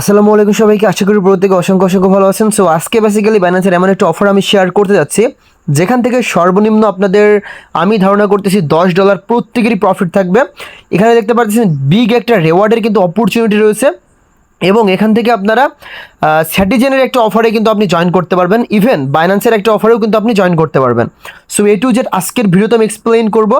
আসসালামু আলাইকুম সবাইকে, আশা করি প্রত্যেকে অসংখ্য অসংখ্য ভালো আছেন। সো আজকে বেসিক্যালি ব্যানার্সের এমন একটা অফার আমি শেয়ার করতে যাচ্ছি, যেখান থেকে সর্বনিম্ন আপনাদের আমি ধারণা করতেছি দশ ডলার প্রত্যেকেরই প্রফিট থাকবে। এখানে দেখতে পাচ্ছেন বিগ একটা রেওয়ার্ডের কিন্তু অপরচুনিটি রয়েছে। এবং এখান থেকে আপনারা স্যাটিজেনের একটা অফারে কিন্তু আপনি জয়েন করতে পারবেন। ইভেন বাইন্যান্সের একটা অফারেও কিন্তু আপনি জয়েন করতে পারবেন। সো এ টু জেড আজকের ভিডিওতে আমি এক্সপ্লেইন করব।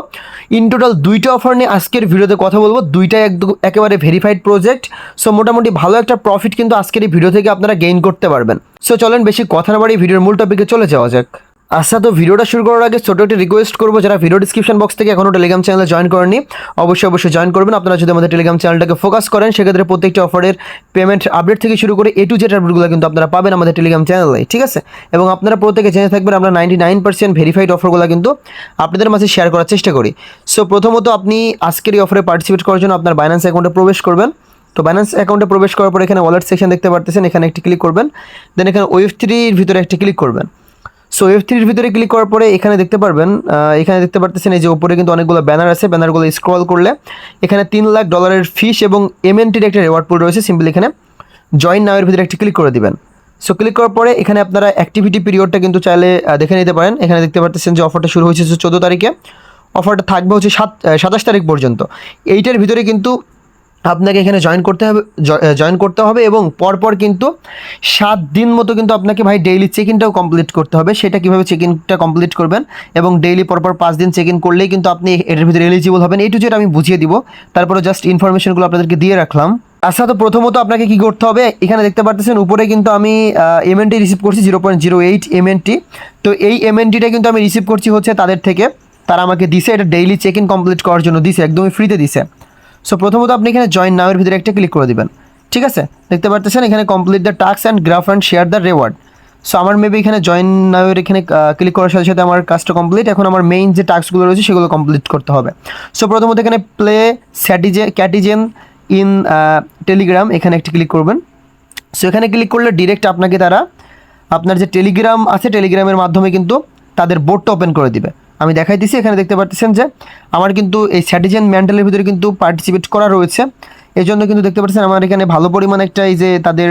ইন টোটাল দুইটা অফার নিয়ে আজকের ভিডিওতে কথা বলব। দুইটাই একদম একেবারে ভেরিফাইড প্রজেক্ট সো মোটামুটি ভালো একটা প্রফিট কিন্তু আজকের এই ভিডিও থেকে আপনারা গেইন করতে পারবেন। সো চলেন বেশি কথা না বাড়ি ভিডিওর মূল টপিকে চলে যাওয়া যাক। আচ্ছা তো ভিডিওটা শুরু করার আগে ছোটো একটি রিকোয়েস্ট করব, যারা ভিডিও ডিসক্রিপশন বক্স থেকে এখনও টেলিগ্রাম চ্যানেলে জয়েন করেনি অবশ্যই অবশ্যই জয়েন করবেন। আপনারা যদি আমাদের টেলিগ্রাম চ্যানেলটাকে ফোকাস করেন, সেক্ষেত্রে প্রত্যেকটি অফারের পেমেন্ট আপডেট থেকে শুরু করে এ টু জেড আপডেটগুলো কিন্তু আপনারা পাবেন আমাদের টেলিগ্রাম চ্যানেলে ঠিক আছে? এবং আপনারা প্রত্যেকে জেনে থাকবেন, আমরা নাইনটি নাইন পার্সেন্ট ভেরিফাইড অফারগুলো কিন্তু আপনাদের মাঝে শেয়ার করার চেষ্টা করি। সো প্রথমত আপনি আজকের এই অফারে পার্টিসিপেট করার জন্য আপনার বাইন্যান্স অ্যাকাউন্টে প্রবেশ করবেন। তো বাইন্যান্স অ্যাকাউন্টে প্রবেশ করার পর এখানে ওয়ালেট সেকশন দেখতে পারতেছেন, এখানে একটি ক্লিক করবেন। দেন এখানে ওয়েব থ্রির ভিতরে একটি ক্লিক করবেন। সো ওয়েব থ্রির ভিতরে ক্লিক করার পরে এখানে দেখতে পারবেন এখানে দেখতে পারতেছেন এই যে উপরে কিন্তু অনেকগুলো ব্যানার আছে। ব্যানারগুলো স্ক্রল করলে এখানে তিন লাখ ডলারের ফিস এবং এমএনটির একটা রেওয়ার্ড পুল রয়েছে। সিম্পল এখানে জয়েন নাওয়ের ভিতরে একটি ক্লিক করে দিবেন। সো ক্লিক করার পরে এখানে আপনারা অ্যাক্টিভিটি পিরিয়ডটা কিন্তু চাইলে দেখে নিতে পারেন। এখানে দেখতে পারতেছেন যে অফারটা শুরু হয়েছে চোদ্দ তারিখে। অফারটা থাকবে হচ্ছে সাত সাতাশ তারিখ পর্যন্ত। এইটার ভিতরে কিন্তু আপনাকে এখানে জয়েন করতে হবে জয়েন করতে হবে এবং পরপর কিন্তু সাত দিন মতো কিন্তু আপনাকে ভাই ডেইলি চেক ইনটাও কমপ্লিট করতে হবে। সেটা কীভাবে চেক ইনটা কমপ্লিট করবেন এবং ডেইলি পরপর পাঁচ দিন চেক ইন করলেই কিন্তু আপনি এটার ভিতরে এলিজিবল হবেন। এই টু যেটা আমি বুঝিয়ে দিব। তারপরে জাস্ট ইনফরমেশনগুলো আপনাদেরকে দিয়ে রাখলাম। আচ্ছা তো প্রথমত আপনাকে কি করতে হবে? এখানে দেখতে পারতেছেন, উপরে কিন্তু আমি এমএনটি রিসিভ করছি zero point zero eight MNT তো এই এমএনটিটা কিন্তু আমি রিসিভ করছি হচ্ছে তাদের থেকে। তারা আমাকে দিছে, এটা ডেইলি চেক ইন কমপ্লিট করার জন্য দিছে, একদমই ফ্রিতে দিছে। সো প্রথমত আপনি এখানে জয়েন নাওয়ের ভিতরে একটা ক্লিক করে দেবেন। ঠিক আছে? দেখতে পারতেছেন? এখানে complete the task and graph and share the reward so আমার মেবি এখানে জয়েন নাওয়ের এখানে ক্লিক করার সাথে সাথে আমার কাজটা কমপ্লিট এখন আমার মেইন যে টাস্কগুলো রয়েছে, সেগুলো কমপ্লিট করতে হবে। সো প্রথমত এখানে প্লে স্যাটিজে ক্যাটিজেন ইন টেলিগ্রাম এখানে একটি ক্লিক করবেন। সো এখানে ক্লিক করলে ডিরেক্ট আপনাকে তারা আপনার যে টেলিগ্রাম আছে টেলিগ্রামের মাধ্যমে কিন্তু তাদের বোর্ডটা ওপেন করে দিবে। আমি দেখাই দিছি, এখানে দেখতে পাচ্ছেন যে আমার কিন্তু এই স্যাটিজেন মেন্টালের ভিতরে কিন্তু পার্টিসিপেট করা রয়েছে। এই জন্য কিন্তু দেখতে পাচ্ছেন আমার এখানে ভালো পরিমাণ একটা এই যে তাদের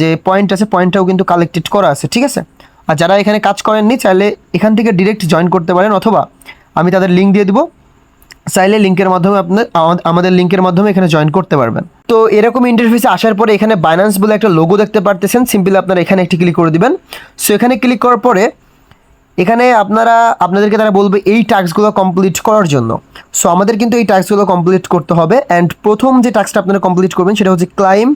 যে পয়েন্ট আছে পয়েন্টটাও কিন্তু কালেক্টেড করা আছে, ঠিক আছে? আর যারা এখানে কাজ করেননি, চাইলে এখান থেকে ডিরেক্ট জয়েন করতে পারেন, অথবা আমি তাদের লিঙ্ক দিয়ে দিব। চাইলে লিঙ্কের মাধ্যমে আপনার আমাদের লিঙ্কের মাধ্যমে এখানে জয়েন করতে পারবেন। তো এরকম ইন্টারফেসে আসার পরে এখানে বাইন্যান্স বলে একটা লোগো দেখতে পারতেছেন। সিম্পলি আপনারা এখানে একটি ক্লিক করে দিবেন। সো এখানে ক্লিক করার পরে এখানে আপনারা, আপনাদেরকে তারা বলবে এই টাস্কগুলো কমপ্লিট করার জন্য। সো আমাদের কিন্তু এই টাস্কগুলো কমপ্লিট করতে হবে অ্যান্ড প্রথম যে টাস্কটা আপনারা কমপ্লিট করবেন সেটা হচ্ছে ক্লাইম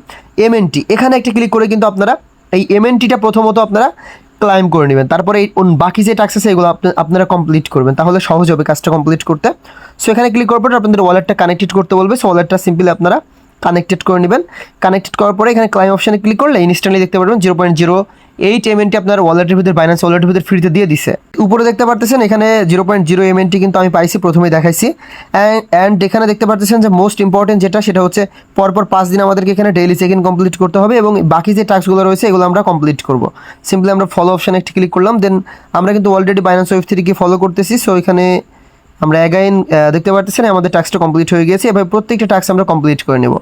এমএনটি এখানে একটা ক্লিক করে কিন্তু আপনারা এই এমএনটিটা প্রথমত আপনারা ক্লাইম করে নেবেন। তারপরে এই বাকি যে টাস্ক আছে এগুলো আপনারা কমপ্লিট করবেন। তাহলে সহজ হবে কাজটা কমপ্লিট করতে। সো এখানে ক্লিক করার পরে আপনাদের ওয়ালেটটা কানেক্টেড করতে বলবে। সো ওয়ালেটটা সিম্পলি আপনারা কানেক্টেড করে নেবেন। কানেক্টেড করার পরে এখানে ক্লাইম অপশানে ক্লিক করলে ইনস্ট্যান্টলি দেখতে পারবেন zero point zero eight MNT আপনার ওয়ালেটের ভিতরে বাইন্যান্স ওয়ালেটের ভিতরে ফ্রিতে দিয়ে দিছে। উপরে দেখতে পারতেছেন, এখানে জিরো পয়েন্ট জিরো এমএনটি কিন্তু আমি পাইছি, প্রথমেই দেখাইছি। অ্যান্ড এখানে দেখতে পারতেছেন যে মোস্ট ইম্পর্টেন্ট যেটা, সেটা হচ্ছে পরপর পাঁচ দিন আমাদেরকে এখানে ডেইলি চেক ইন কমপ্লিট করতে হবে এবং বাকি যে টাস্কগুলো রয়েছে, এগুলো আমরা কমপ্লিট করব। সিম্পলি আমরা ফলো অপশানে একটি ক্লিক করলাম দেন আমরা কিন্তু অলরেডি বাইন্যান্স ওয়েব থ্রিকে ফলো করতেছি। সো এখানে আমরা অ্যাগাইন দেখতে পারতেছেন, আমাদের টাস্কটা কমপ্লিট হয়ে গেছে এভাবে প্রত্যেকটা টাস্ক আমরা কমপ্লিট করে নেব।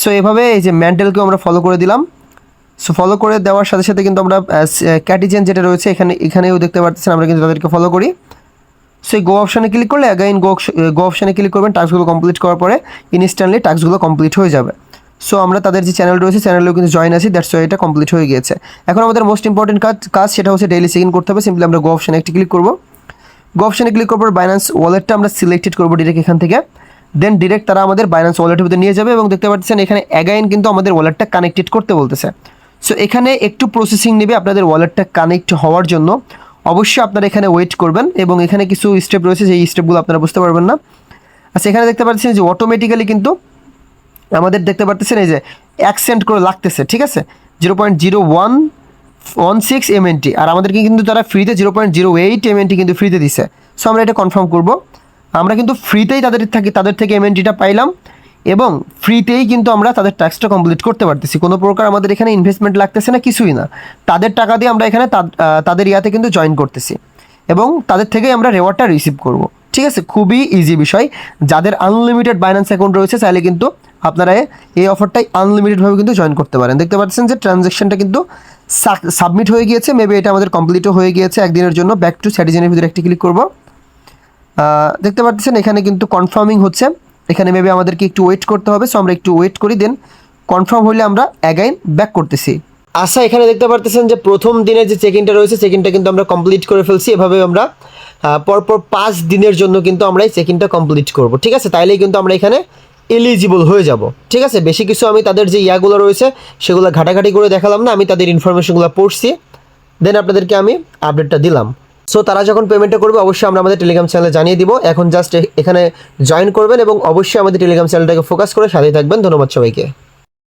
সো এভাবে এই যে মেন্টালকেও আমরা ফলো করে দিলাম। সো ফলো করে দেওয়ার সাথে সাথে কিন্তু আমরা ক্যাটিজেন যেটা রয়েছে, এখানে, এখানেও দেখতে পারতেছেন, আমরা কিন্তু তাদেরকে ফলো করি। সো এই গো অপশানে ক্লিক করলে অ্যাগাইন গো গো অপশানে ক্লিক করবেন টাস্কগুলো কমপ্লিট করার পরে ইনস্ট্যান্টলি টাস্কগুলো কমপ্লিট হয়ে যাবে। সো আমরা তাদের যে চ্যানেল রয়েছে চ্যানেলেও কিন্তু জয়েন আছি দ্যাটস ওয়াই এটা কমপ্লিট হয়ে গিয়েছে। এখন আমাদের মোস্ট ইম্পর্টেন্ট কাজ কাজ সেটা হচ্ছে ডেইলি চেক ইন করতে হবে সিম্পলি আমরা গো অপশানে একটি ক্লিক করব। গো অপশানে ক্লিক করার পর বাইন্যান্স ওয়ালেটটা আমরা সিলেক্টেড করব ডিরেক্ট এখান থেকে। দেন ডিরেক্ট তারা আমাদের বাইন্যান্স ওয়ালেটের ভিতরে নিয়ে যাবে এবং দেখতে পাচ্ছেন এখানে অ্যাগাইন কিন্তু আমাদের ওয়ালেটটা কানেক্টেড করতে বলতেছে। সো এখানে একটু প্রসেসিং নেবে আপনাদের ওয়ালেটটা কানেক্ট হওয়ার জন্য। অবশ্যই আপনারা এখানে ওয়েট করবেন এবং এখানে কিছু স্টেপ রয়েছে, সেই স্টেপগুলো আপনারা বুঝতে পারবেন না। আচ্ছা এখানে দেখতে পাচ্ছেন যে অটোমেটিক্যালি কিন্তু আমাদের দেখতে পারতেছেন এই যে অ্যাকসেন্ট করে লাগতেছে, ঠিক আছে? Zero point zero one one six MNT আর আমাদেরকে কিন্তু তারা ফ্রিতে zero point zero eight MNT কিন্তু ফ্রিতে দিছে। সো আমরা এটা কনফার্ম করব। আমরা কিন্তু ফ্রিতেই তাদের থাকি, তাদের থেকে এমএনটিটা পাইলাম। এবং ফ্রিতেই কিন্তু আমরা তাদের ট্যাক্সটা কমপ্লিট করতে পারতেছি। কোনো প্রকার আমাদের এখানে ইনভেস্টমেন্ট লাগতেছে না, কিছুই না। তাদের টাকা দিয়ে আমরা এখানে তাদের ইয়াতে কিন্তু জয়েন করতেছি। এবং তাদের থেকেই আমরা রেওয়ার্ডটা রিসিভ করব। ঠিক আছে? খুবই ইজি বিষয়। যাদের আনলিমিটেড বাইন্যান্স অ্যাকাউন্ট রয়েছে, চাইলে কিন্তু আপনারা এই অফারটাই আনলিমিটেডভাবে কিন্তু জয়েন করতে পারেন। দেখতে পাচ্ছেন যে ট্রানজ্যাকশনটা কিন্তু সাবমিট হয়ে গিয়েছে। মেবি এটা আমাদের কমপ্লিটও হয়ে গিয়েছে একদিনের জন্য। ব্যাক টু স্যাটিজেনের ভিতরে একটি ক্লিক করব। দেখতে পাচ্ছেন এখানে কিন্তু কনফার্মিং হচ্ছে। এখানে মেবি আমাদেরকে একটু ওয়েট করতে হবে সো আমরা একটু ওয়েট করি দেন কনফার্ম হলে আমরা অ্যাগাইন ব্যাক করতেছি। আচ্ছা এখানে দেখতে পারতেছেন যে প্রথম দিনের যে চেক ইনটা রয়েছে চেক ইনটা কিন্তু আমরা কমপ্লিট করে ফেলছি। এভাবে আমরা পরপর পাঁচ দিনের জন্য কিন্তু আমরা এই চেক ইনটা কমপ্লিট করব। ঠিক আছে? তাইলেই কিন্তু আমরা এখানে এলিজিবল হয়ে যাব। ঠিক আছে? বেশি কিছু আমি তাদের যে ইয়াগুলো রয়েছে, সেগুলো ঘাটাঘাটি করে দেখালাম না। আমি তাদের ইনফরমেশনগুলো পড়ছি। দেন আপনাদেরকে আমি আপডেটটা দিলাম। সো তারা যখন পেমেন্টটা করবে, অবশ্যই আমরা আমাদের টেলিগ্রাম চ্যানেলে জানিয়ে দিব। এখন জাস্ট এখানে জয়েন করবেন এবং অবশ্যই আমাদের টেলিগ্রাম চ্যানেলটাকে ফোকাস করে সাথেই থাকবেন। ধন্যবাদ সবাইকে।